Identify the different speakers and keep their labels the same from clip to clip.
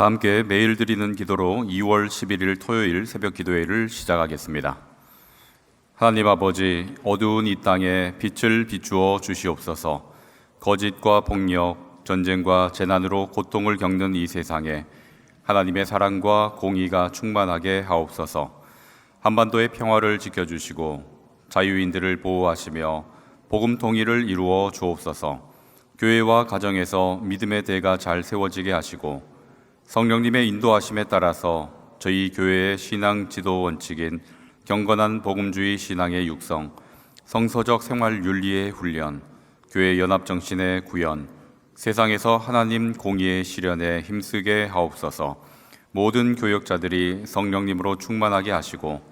Speaker 1: 다 함께 매일 드리는 기도로 2월 11일 토요일 새벽 기도회를 시작하겠습니다. 하나님 아버지, 어두운 이 땅에 빛을 비추어 주시옵소서. 거짓과 폭력, 전쟁과 재난으로 고통을 겪는 이 세상에 하나님의 사랑과 공의가 충만하게 하옵소서. 한반도의 평화를 지켜 주시고 자유인들을 보호하시며 복음 통일을 이루어 주옵소서. 교회와 가정에서 믿음의 대가 잘 세워지게 하시고 성령님의 인도하심에 따라서 저희 교회의 신앙 지도 원칙인 경건한 복음주의 신앙의 육성, 성서적 생활 윤리의 훈련, 교회 연합 정신의 구현, 세상에서 하나님 공의의 실현에 힘쓰게 하옵소서. 모든 교역자들이 성령님으로 충만하게 하시고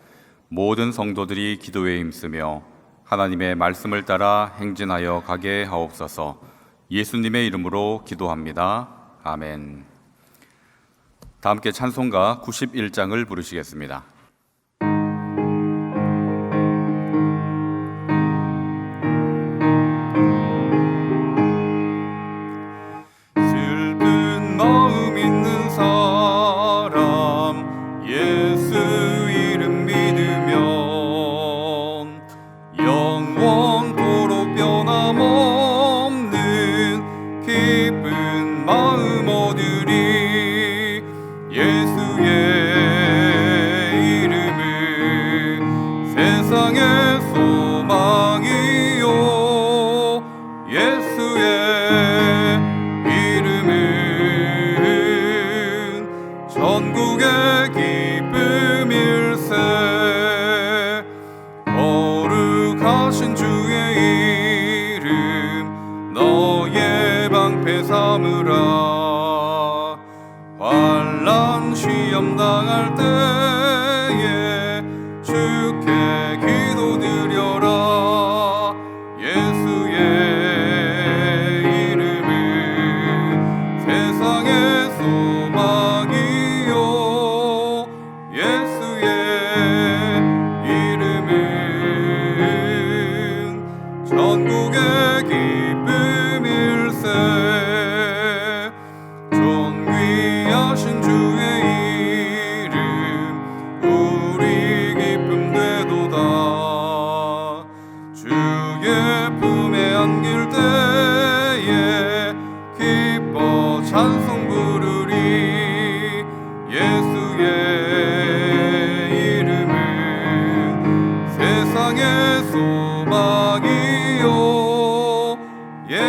Speaker 1: 모든 성도들이 기도에 힘쓰며 하나님의 말씀을 따라 행진하여 가게 하옵소서. 예수님의 이름으로 기도합니다. 아멘. 다 함께 찬송가 91장을 부르시겠습니다.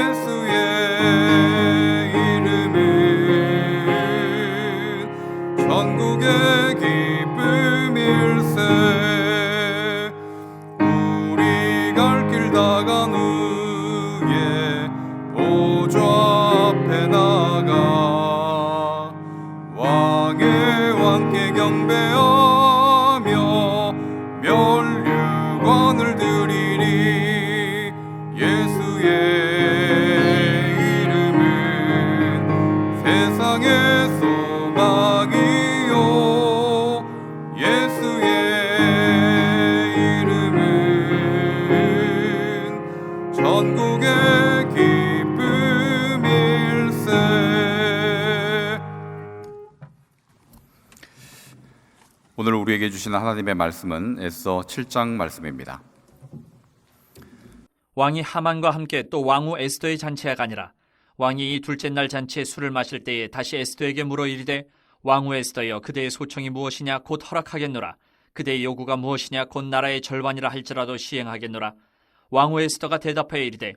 Speaker 1: 예수의 이름은 전국의 우리에게 주신 하나님의 말씀은 에서 7장 말씀입니다.
Speaker 2: 왕이 하만과 함께 또 왕후 에스더의 잔치에 가니라. 왕이 이 둘째 날 잔치에 술을 마실 때에 다시 에스더에게 물어 이르되 왕후 에스더여 그대의 소청이 무엇이냐 곧 허락하겠노라. 그대의 요구가 무엇이냐 곧 나라의 절반이라 할지라도 시행하겠노라. 왕후 에스더가 대답하여 이르되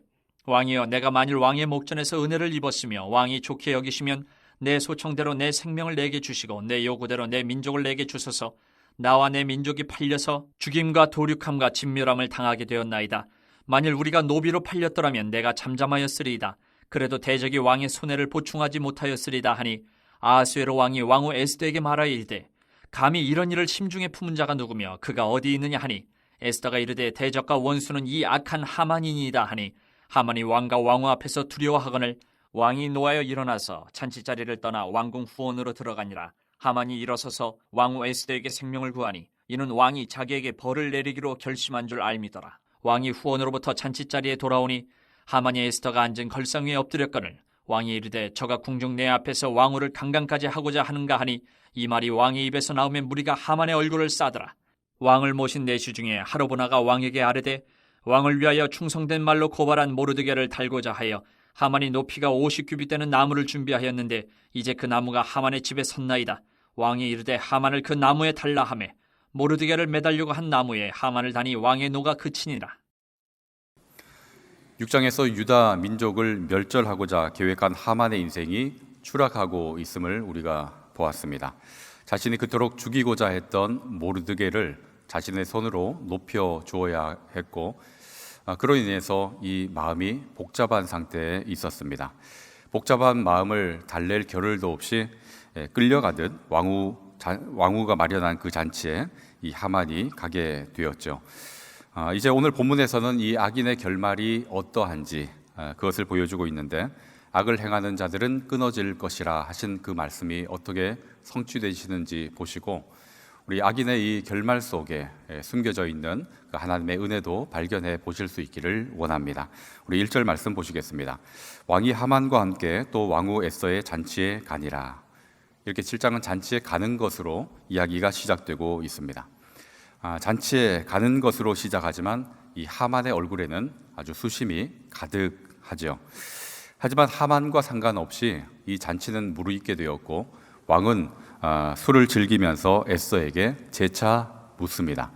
Speaker 2: 왕이여 내가 만일 왕의 목전에서 은혜를 입었으며 왕이 좋게 여기시면 내 소청대로 내 생명을 내게 주시고 내 요구대로 내 민족을 내게 주소서 나와 내 민족이 팔려서 죽임과 도륙함과 진멸함을 당하게 되었나이다. 만일 우리가 노비로 팔렸더라면 내가 잠잠하였으리이다. 그래도 대적이 왕의 손해를 보충하지 못하였으리다 하니 아하수에로 왕이 왕후 에스더에게 말하여 이르되 감히 이런 일을 심중에 품은 자가 누구며 그가 어디 있느냐 하니 에스더가 이르되 대적과 원수는 이 악한 하만이니이다 하니 하만이 왕과 왕후 앞에서 두려워하거늘 왕이 노하여 일어나서 잔치 자리를 떠나 왕궁 후원으로 들어가니라 하만이 일어서서 왕후 에스더에게 생명을 구하니 이는 왕이 자기에게 벌을 내리기로 결심한 줄 알미더라 왕이 후원으로부터 잔치 자리에 돌아오니 하만이 에스더가 앉은 걸상 위에 엎드렸거늘 왕이 이르되 저가 궁중 내 앞에서 왕후를 강간까지 하고자 하는가 하니 이 말이 왕의 입에서 나오면 무리가 하만의 얼굴을 싸더라. 왕을 모신 내시 중에 하로보나가 왕에게 아뢰되 왕을 위하여 충성된 말로 고발한 모르드게를 달고자 하여 하만이 높이가 50규빗 되는 나무를 준비하였는데 이제 그 나무가 하만의 집에 섰나이다. 왕이 이르되 하만을 그 나무에 달라 하매 모르드게를 매달려고 한 나무에 하만을 다니 왕의 노가 그치니라.
Speaker 1: 6장에서 유다 민족을 멸절하고자 계획한 하만의 인생이 추락하고 있음을 우리가 보았습니다. 자신이 그토록 죽이고자 했던 모르드게를 자신의 손으로 높여 주어야 했고 아, 그로 인해서 이 마음이 복잡한 상태에 있었습니다. 복잡한 마음을 달랠 겨를도 없이 예, 끌려가듯 왕후 자- 왕후가 마련한 그 잔치에 이 하만이 가게 되었죠. 아, 이제 오늘 본문에서는 이 악인의 결말이 어떠한지 아, 그것을 보여주고 있는데 악을 행하는 자들은 끊어질 것이라 하신 그 말씀이 어떻게 성취되시는지 보시고 우리 악인의 이 결말 속에 예, 숨겨져 있는 그 하나님의 은혜도 발견해 보실 수 있기를 원합니다. 우리 1절 말씀 보시겠습니다. 왕이 하만과 함께 또 왕후 에서의 잔치에 가니라. 이렇게 7장은 잔치에 가는 것으로 이야기가 시작되고 있습니다. 아, 잔치에 가는 것으로 시작하지만 이 하만의 얼굴에는 아주 수심이 가득하죠. 하지만 하만과 상관없이 이 잔치는 무르익게 되었고 왕은 아, 술을 즐기면서 에서에게 재차 묻습니다.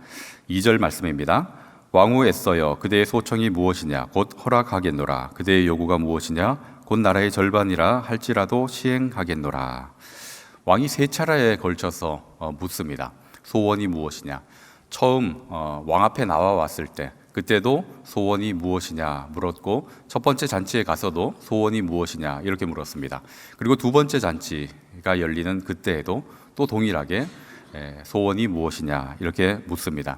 Speaker 1: 2절 말씀입니다. 왕후 에서여 그대의 소청이 무엇이냐 곧 허락하겠노라 그대의 요구가 무엇이냐 곧 나라의 절반이라 할지라도 시행하겠노라 왕이 세 차례에 걸쳐서 어, 묻습니다. 소원이 무엇이냐? 처음 어, 왕 앞에 나와 왔을 때 그때도 소원이 무엇이냐 물었고 첫 번째 잔치에 가서도 소원이 무엇이냐 이렇게 물었습니다. 그리고 두 번째 잔치가 열리는 그때에도 또 동일하게 에, 소원이 무엇이냐 이렇게 묻습니다.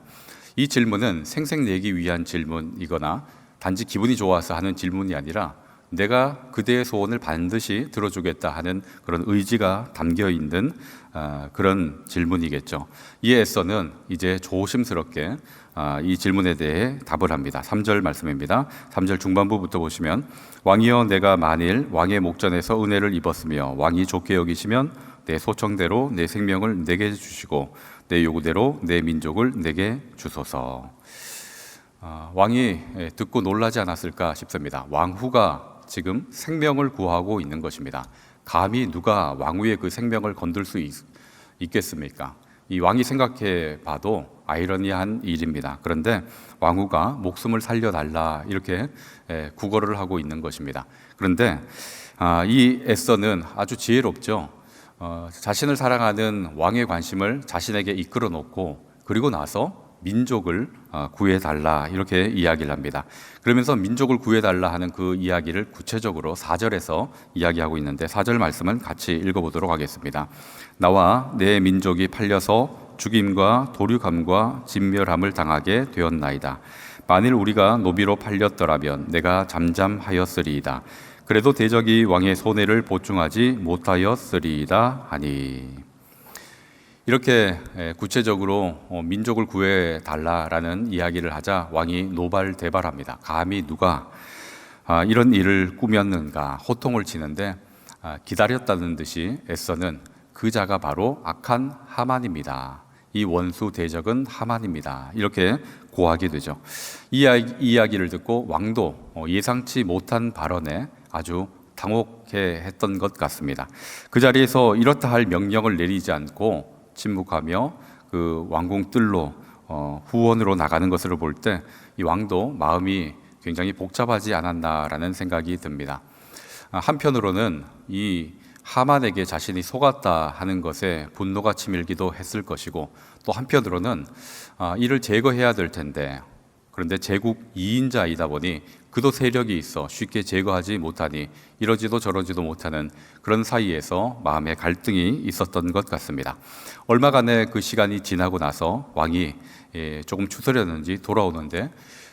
Speaker 1: 이 질문은 생색내기 위한 질문이거나 단지 기분이 좋아서 하는 질문이 아니라 내가 그대의 소원을 반드시 들어주겠다 하는 그런 의지가 담겨 있는 아, 그런 질문이겠죠. 이에 애써는 이제 조심스럽게 아, 이 질문에 대해 답을 합니다. 3절 말씀입니다. 3절 중반부부터 보시면 왕이여 내가 만일 왕의 목전에서 은혜를 입었으며 왕이 좋게 여기시면 내 소청대로 내 생명을 내게 주시고 내 요구대로 내 민족을 내게 주소서. 아, 왕이 예, 듣고 놀라지 않았을까 싶습니다. 왕후가 지금 생명을 구하고 있는 것입니다. 감히 누가 왕후의 그 생명을 건들 수 있, 있겠습니까? 이 왕이 생각해 봐도 아이러니한 일입니다. 그런데 왕후가 목숨을 살려달라 이렇게 예, 구걸을 하고 있는 것입니다. 그런데 아, 이 에서는 아주 지혜롭죠. 어, 자신을 사랑하는 왕의 관심을 자신에게 이끌어 놓고 그리고 나서 민족을 어, 구해달라 이렇게 이야기를 합니다. 그러면서 민족을 구해달라 하는 그 이야기를 구체적으로 4절에서 이야기하고 있는데 4절 말씀은 같이 읽어보도록 하겠습니다. 나와 내 민족이 팔려서 죽임과 도륙함과 진멸함을 당하게 되었나이다. 만일 우리가 노비로 팔렸더라면 내가 잠잠하였으리이다. 그래도 대적이 왕의 손해를 보충하지 못하였으리이다 하니 이렇게 에, 구체적으로 어, 민족을 구해 달라라는 이야기를 하자 왕이 노발대발합니다. 감히 누가 아, 이런 일을 꾸몄는가 호통을 치는데 아, 기다렸다는 듯이 애써는 그 자가 바로 악한 하만입니다. 이 원수 대적은 하만입니다. 이렇게 고하게 되죠. 이 이야기를 듣고 왕도 어, 예상치 못한 발언에 아주 당혹해 했던 것 같습니다. 그 자리에서 이렇다 할 명령을 내리지 않고 침묵하며 그 왕궁 뜰로 어, 후원으로 나가는 것을 볼 때 이 왕도 마음이 굉장히 복잡하지 않았나라는 생각이 듭니다. 아, 한편으로는 이 하만에게 자신이 속았다 하는 것에 분노가 치밀기도 했을 것이고 또 한편으로는 아, 이를 제거해야 될 텐데 그런데 제국 2인자이다 보니 그도 세력이 있어 쉽게 제거하지 못하니 이러지도 저러지도 못하는 그런 사이에서 마음의 갈등이 있었던 것 같습니다. 얼마간의 그 시간이 지나고 나서 왕이 예, 조금 추스렸는지 돌아오는데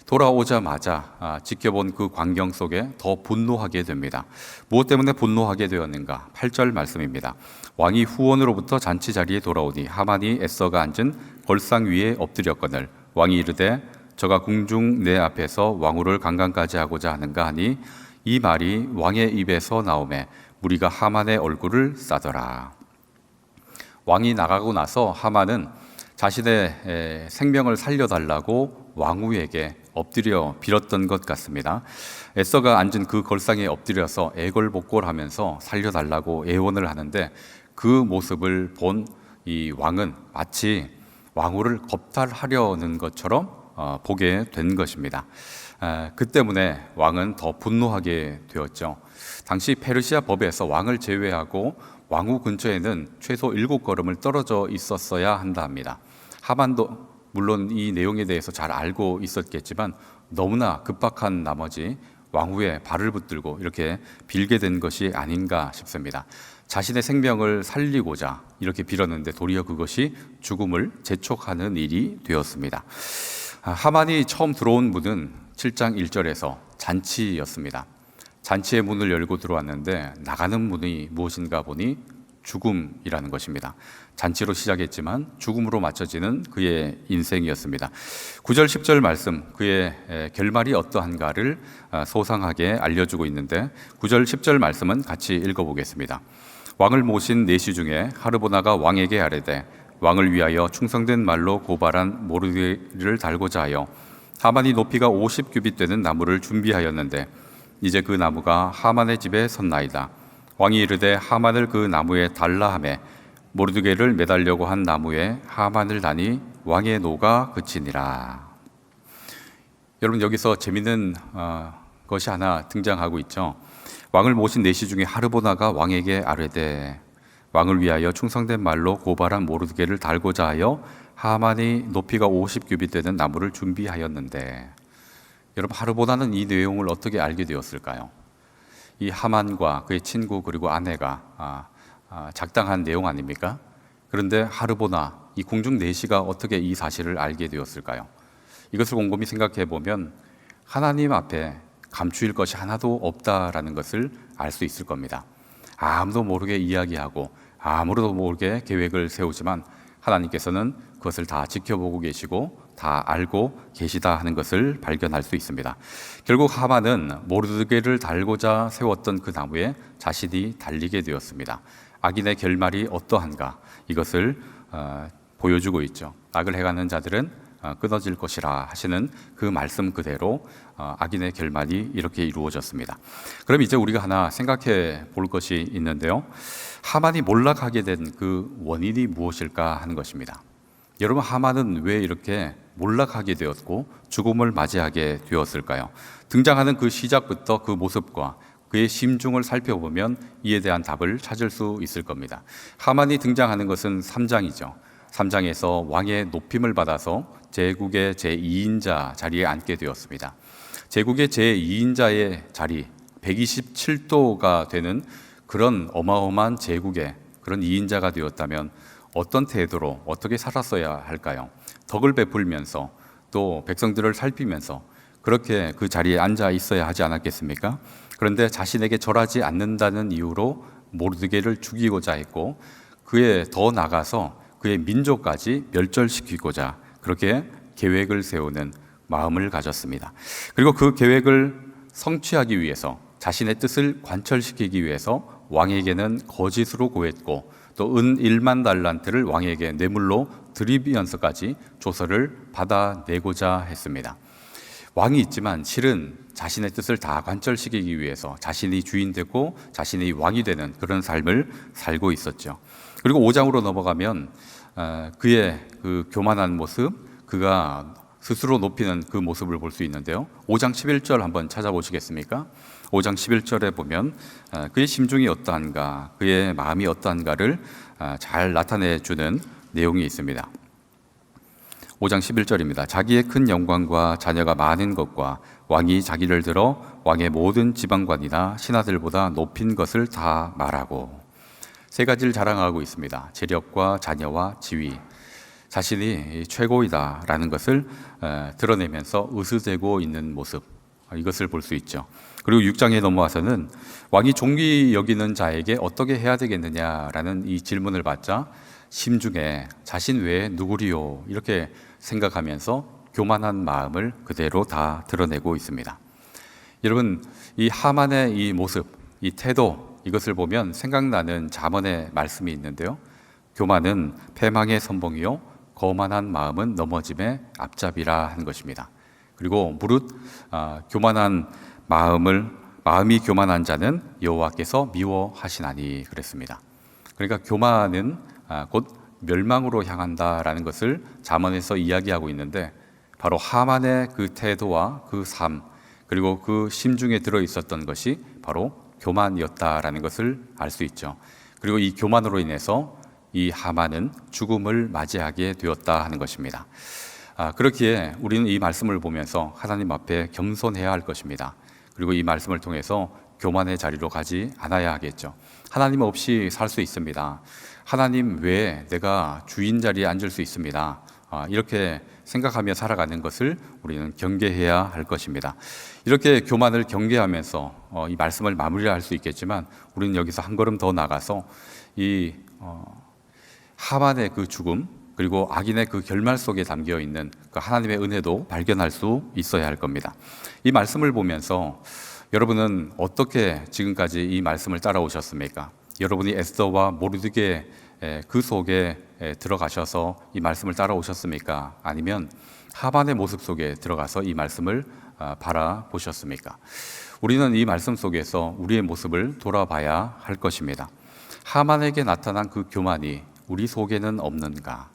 Speaker 1: 돌아오자마자 아, 지켜본 그 광경 속에 더 분노하게 됩니다. 무엇 때문에 분노하게 되었는가? 8절 말씀입니다. 왕이 후원으로부터 잔치 자리에 돌아오니 하만이 에서가 앉은 벌상 위에 엎드렸거늘 왕이 이르되 저가 궁중 내 앞에서 왕후를 강간까지 하고자 하는가 하니 이 말이 왕의 입에서 나오매 무리가 하만의 얼굴을 싸더라. 왕이 나가고 나서 하만은 자신의 에, 생명을 살려달라고 왕후에게 엎드려 빌었던 것 같습니다. 에서가 앉은 그 걸상에 엎드려서 애걸복걸하면서 살려달라고 애원을 하는데 그 모습을 본 이 왕은 마치 왕후를 겁탈하려는 것처럼 어, 보게 된 것입니다. 아, 그 때문에 왕은 더 분노하게 되었죠. 당시 페르시아 법에서 왕을 제외하고 왕후 근처에는 최소 일곱 걸음을 떨어져 있었어야 한다 합니다. 하만도 물론 이 내용에 대해서 잘 알고 있었겠지만 너무나 급박한 나머지 왕후에 발을 붙들고 이렇게 빌게 된 것이 아닌가 싶습니다. 자신의 생명을 살리고자 이렇게 빌었는데 도리어 그것이 죽음을 재촉하는 일이 되었습니다. 아, 하만이 처음 들어온 문은 7장 1절에서 잔치였습니다. 잔치의 문을 열고 들어왔는데 나가는 문이 무엇인가 보니 죽음이라는 것입니다. 잔치로 시작했지만 죽음으로 맞춰지는 그의 인생이었습니다. 9절 10절 말씀 그의 에, 결말이 어떠한가를 아, 소상하게 알려주고 있는데 9절 10절 말씀은 같이 읽어보겠습니다. 왕을 모신 내시 중에 하르보나가 왕에게 아뢰되 왕을 위하여 충성된 말로 고발한 모르드를 달고자 하여 하만이 높이가 50 규빗 되는 나무를 준비하였는데 이제 그 나무가 하만의 집에 섰나이다. 왕이 이르되 하만을 그 나무에 달라 하매 모르드게를 매달려고 한 나무에 하만을 다니 왕의 노가 그치니라. 여러분 여기서 재밌는 어, 것이 하나 등장하고 있죠. 왕을 모신 내시 중에 하르보나가 왕에게 아뢰되 왕을 위하여 충성된 말로 고발한 모르드게를 달고자 하여 하만이 높이가 50 규빗 되는 나무를 준비하였는데 여러분 하르보나는 이 내용을 어떻게 알게 되었을까요? 이 하만과 그의 친구 그리고 아내가 아, 아, 작당한 내용 아닙니까? 그런데 하르보나 이 궁중 내시가 어떻게 이 사실을 알게 되었을까요? 이것을 곰곰이 생각해 보면 하나님 앞에 감추일 것이 하나도 없다라는 것을 알 수 있을 겁니다. 아무도 모르게 이야기하고 아무도 모르게 계획을 세우지만 하나님께서는 그것을 다 지켜보고 계시고 다 알고 계시다 하는 것을 발견할 수 있습니다. 결국 하만은 모르드게를 달고자 세웠던 그 나무에 자신이 달리게 되었습니다. 악인의 결말이 어떠한가 이것을 어, 보여주고 있죠. 악을 행하는 자들은 어, 끊어질 것이라 하시는 그 말씀 그대로 어, 악인의 결말이 이렇게 이루어졌습니다. 그럼 이제 우리가 하나 생각해 볼 것이 있는데요. 하만이 몰락하게 된 그 원인이 무엇일까 하는 것입니다. 여러분 하만은 왜 이렇게 몰락하게 되었고 죽음을 맞이하게 되었을까요? 등장하는 그 시작부터 그 모습과 그의 심중을 살펴보면 이에 대한 답을 찾을 수 있을 겁니다. 하만이 등장하는 것은 3장이죠. 3장에서 왕의 높임을 받아서 제국의 제2인자 자리에 앉게 되었습니다. 제국의 제2인자의 자리 127도가 되는 그런 어마어마한 제국의 그런 2인자가 되었다면 어떤 태도로 어떻게 살았어야 할까요? 덕을 베풀면서 또 백성들을 살피면서 그렇게 그 자리에 앉아 있어야 하지 않았겠습니까? 그런데 자신에게 절하지 않는다는 이유로 모르드게를 죽이고자 했고 그에 더 나가서 그의 민족까지 멸절시키고자 그렇게 계획을 세우는 마음을 가졌습니다. 그리고 그 계획을 성취하기 위해서 자신의 뜻을 관철시키기 위해서 왕에게는 거짓으로 고했고 또 은 1만 달란트를 왕에게 뇌물로 드리면서까지 조서를 받아내고자 했습니다. 왕이 있지만 실은 자신의 뜻을 다 관철시키기 위해서 자신이 주인 되고 자신이 왕이 되는 그런 삶을 살고 있었죠. 그리고 5장으로 넘어가면 어, 그의 그 교만한 모습, 그가 스스로 높이는 그 모습을 볼 수 있는데요. 5장 11절 한번 찾아보시겠습니까? 5장 11절에 보면 어, 그의 심중이 어떠한가, 그의 마음이 어떠한가를 어, 잘 나타내 주는 내용이 있습니다. 5장 11절입니다. 자기의 큰 영광과 자녀가 많은 것과 왕이 자기를 들어 왕의 모든 지방관이나 신하들보다 높인 것을 다 말하고 세 가지를 자랑하고 있습니다. 재력과 자녀와 지위. 자신이 최고이다라는 것을 어, 드러내면서 으스대고 있는 모습. 이것을 볼 수 있죠. 그리고 6장에 넘어와서는 왕이 종기 여기는 자에게 어떻게 해야 되겠느냐라는 이 질문을 받자 심중에 자신 외에 누구리요 이렇게 생각하면서 교만한 마음을 그대로 다 드러내고 있습니다. 여러분 이 하만의 이 모습, 이 태도 이것을 보면 생각나는 잠언의 말씀이 있는데요. 교만은 패망의 선봉이요 거만한 마음은 넘어짐의 앞잡이라 한 것입니다. 그리고 무릇 아, 교만한 마음을 마음이 교만한 자는 여호와께서 미워하시나니 그랬습니다. 그러니까 교만은 아, 곧 멸망으로 향한다라는 것을 잠언에서 이야기하고 있는데 바로 하만의 그 태도와 그 삶 그리고 그 심중에 들어 있었던 것이 바로 교만이었다라는 것을 알 수 있죠. 그리고 이 교만으로 인해서 이 하만은 죽음을 맞이하게 되었다 하는 것입니다. 아, 그렇기에 우리는 이 말씀을 보면서 하나님 앞에 겸손해야 할 것입니다. 그리고 이 말씀을 통해서 교만의 자리로 가지 않아야 하겠죠. 하나님 없이 살 수 있습니다. 하나님 외에 내가 주인 자리에 앉을 수 있습니다. 아, 이렇게 생각하며 살아가는 것을 우리는 경계해야 할 것입니다. 이렇게 교만을 경계하면서 어, 이 말씀을 마무리할 수 있겠지만 우리는 여기서 한 걸음 더 나가서 이 어, 하만의 그 죽음 그리고 악인의 그 결말 속에 담겨 있는 그 하나님의 은혜도 발견할 수 있어야 할 겁니다. 이 말씀을 보면서 여러분은 어떻게 지금까지 이 말씀을 따라오셨습니까? 여러분이 에스더와 모르드게 그 속에 들어가셔서 이 말씀을 따라오셨습니까? 아니면 하반의 모습 속에 들어가서 이 말씀을 아, 바라보셨습니까? 우리는 이 말씀 속에서 우리의 모습을 돌아봐야 할 것입니다. 하만에게 나타난 그 교만이 우리 속에는 없는가?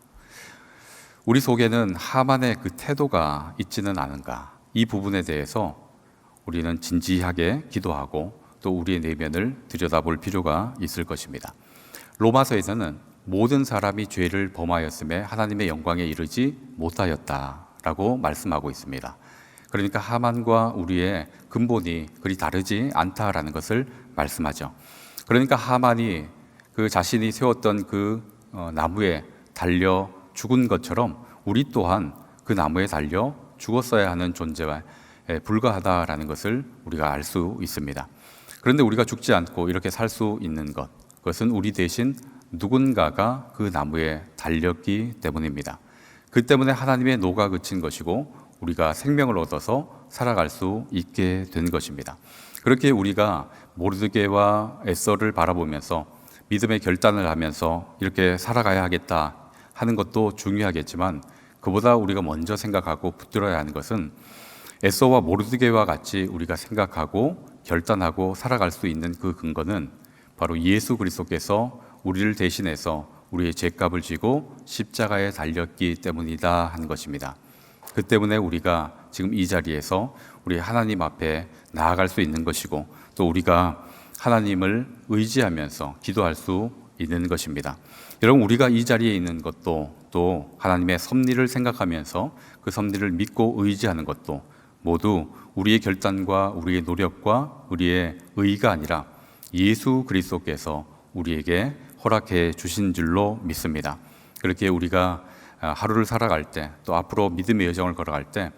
Speaker 1: 우리 속에는 하만의 그 태도가 있지는 않은가? 이 부분에 대해서 우리는 진지하게 기도하고 또 우리의 내면을 들여다볼 필요가 있을 것입니다. 로마서에서는 모든 사람이 죄를 범하였음에 하나님의 영광에 이르지 못하였다라고 말씀하고 있습니다. 그러니까 하만과 우리의 근본이 그리 다르지 않다라는 것을 말씀하죠. 그러니까 하만이 그 자신이 세웠던 그 어, 나무에 달려 죽은 것처럼 우리 또한 그 나무에 달려 죽었어야 하는 존재와 불과하다라는 것을 우리가 알 수 있습니다. 그런데 우리가 죽지 않고 이렇게 살 수 있는 것, 그것은 우리 대신 누군가가 그 나무에 달렸기 때문입니다. 그 때문에 하나님의 노가 그친 것이고 우리가 생명을 얻어서 살아갈 수 있게 된 것입니다. 그렇게 우리가 모르드게와 에서를 바라보면서 믿음의 결단을 하면서 이렇게 살아가야 하겠다 하는 것도 중요하겠지만 그보다 우리가 먼저 생각하고 붙들어야 하는 것은 에서와 모르드게와 같이 우리가 생각하고 결단하고 살아갈 수 있는 그 근거는 바로 예수 그리스도께서 우리를 대신해서 우리의 죄값을 지고 십자가에 달렸기 때문이다 하는 것입니다. 그 때문에 우리가 지금 이 자리에서 우리 하나님 앞에 나아갈 수 있는 것이고 또 우리가 하나님을 의지하면서 기도할 수 있는 것입니다. 여러분 우리가 이 자리에 있는 것도 또 하나님의 섭리를 생각하면서 그 섭리를 믿고 의지하는 것도 모두 우리의 결단과 우리의 노력과 우리의 의가 아니라 예수 그리스도께서 우리에게 허락해 주신 줄로 믿습니다. 그렇게 우리가 하루를 살아갈 때 또 앞으로 믿음의 여정을 걸어갈 때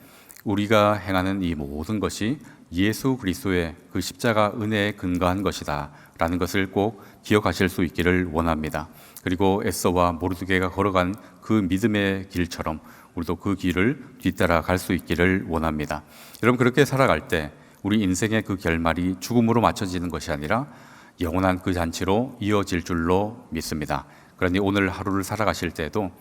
Speaker 1: 우리가 행하는 이 모든 것이 예수 그리스도의 그 십자가 은혜에 근거한 것이다 라는 것을 꼭 기억하실 수 있기를 원합니다. 그리고 에서와 모르드게가 걸어간 그 믿음의 길처럼 우리도 그 길을 뒤따라 갈 수 있기를 원합니다. 여러분 그렇게 살아갈 때 우리 인생의 그 결말이 죽음으로 맞춰지는 것이 아니라 영원한 그 잔치로 이어질 줄로 믿습니다. 그러니 오늘 하루를 살아가실 때도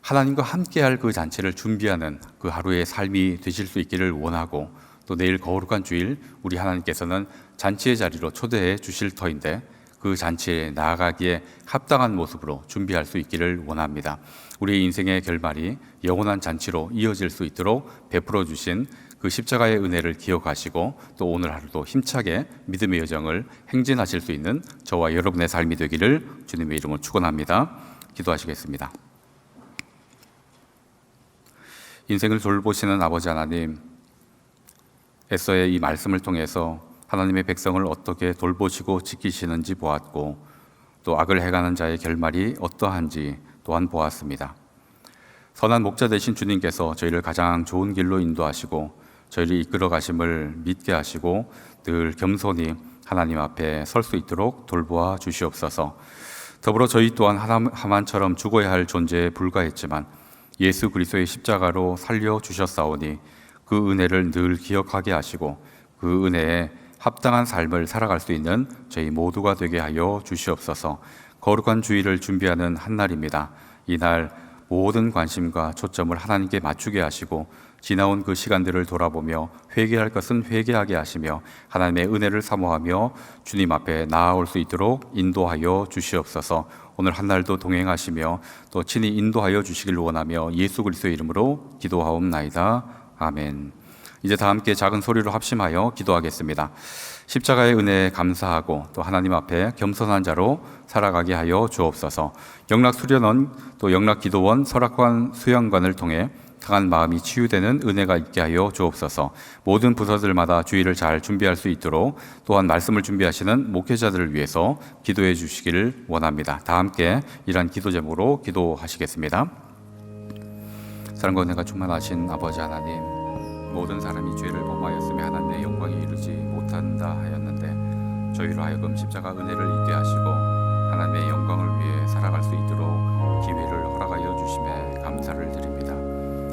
Speaker 1: 하나님과 함께할 그 잔치를 준비하는 그 하루의 삶이 되실 수 있기를 원하고 또 내일 거룩한 주일 우리 하나님께서는 잔치의 자리로 초대해 주실 터인데 그 잔치에 나아가기에 합당한 모습으로 준비할 수 있기를 원합니다. 우리의 인생의 결말이 영원한 잔치로 이어질 수 있도록 베풀어 주신 그 십자가의 은혜를 기억하시고 또 오늘 하루도 힘차게 믿음의 여정을 행진하실 수 있는 저와 여러분의 삶이 되기를 주님의 이름으로 축원합니다. 기도하시겠습니다. 인생을 돌보시는 아버지 하나님, 에서의 이 말씀을 통해서 하나님의 백성을 어떻게 돌보시고 지키시는지 보았고 또 악을 행하는 자의 결말이 어떠한지 또한 보았습니다. 선한 목자 되신 주님께서 저희를 가장 좋은 길로 인도하시고 저희를 이끌어 가심을 믿게 하시고 늘 겸손히 하나님 앞에 설 수 있도록 돌보아 주시옵소서. 더불어 저희 또한 하만처럼 죽어야 할 존재에 불과했지만 예수 그리스도의 십자가로 살려 주셨사오니 그 은혜를 늘 기억하게 하시고 그 은혜에 합당한 삶을 살아갈 수 있는 저희 모두가 되게 하여 주시옵소서. 거룩한 주일을 준비하는 한 날입니다. 이날 모든 관심과 초점을 하나님께 맞추게 하시고 지나온 그 시간들을 돌아보며 회개할 것은 회개하게 하시며 하나님의 은혜를 사모하며 주님 앞에 나아올 수 있도록 인도하여 주시옵소서. 오늘 한 날도 동행하시며 또 친히 인도하여 주시길 원하며 예수 그리스도의 이름으로 기도하옵나이다. 아멘. 이제 다 함께 작은 소리로 합심하여 기도하겠습니다. 십자가의 은혜에 감사하고 또 하나님 앞에 겸손한 자로 살아가게 하여 주옵소서. 영락 수련원 또 영락 기도원 설악관 수양관을 통해 강한 마음이 치유되는 은혜가 있게 하여 주옵소서. 모든 부서들마다 주의를 잘 준비할 수 있도록 또한 말씀을 준비하시는 목회자들을 위해서 기도해 주시기를 원합니다. 다 함께 이러한 기도 제목으로 기도하시겠습니다. 사랑과 은혜가 충만하신 아버지 하나님, 모든 사람이 죄를 범하였으며 하나님의 영광에 이르지 못한다 하였는데 저희로 하여금 십자가 은혜를 잊게 하시고 하나님의 영광을 위해 살아갈 수 있도록 기회를 허락하여 주심에 감사를 드립니다.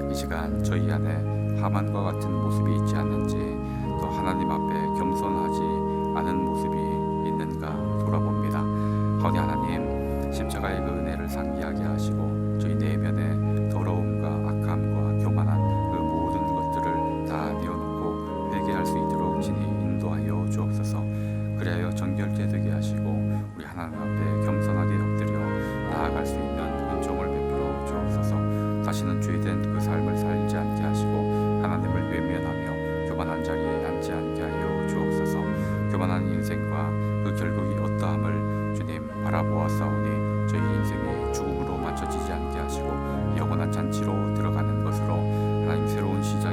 Speaker 1: 이 시간 저희 안에 하만과 같은 모습이 있지 않는지 또 하나님 앞에 겸손하지 않은 모습이 있는가 돌아봅니다. 하오니 하나님 앉지 않게 하여 주옵소서. 교만한 인생과 그 결국이 어떠함을 주님 바라보았사오니 저희 인생의 죽음으로 맞춰지지 않게 하시고 영원한 잔치로 들어가는 것으로 하나님 새로운 시작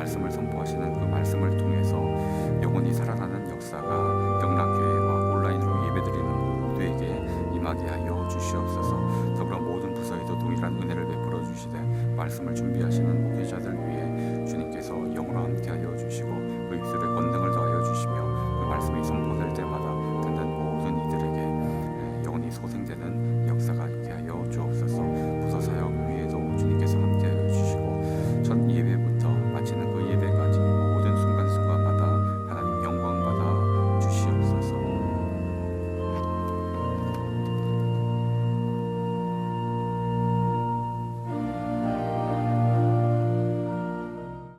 Speaker 1: 말씀을 선포하시는 그 말씀을 통해서 영혼이 살아나는 역사가 경락교회와 온라인으로 예배드리는 모두에게 임하게 하여 주시옵소서. 더불어 모든 부서에도 동일한 은혜를 베풀어 주시되 말씀을 준비하시는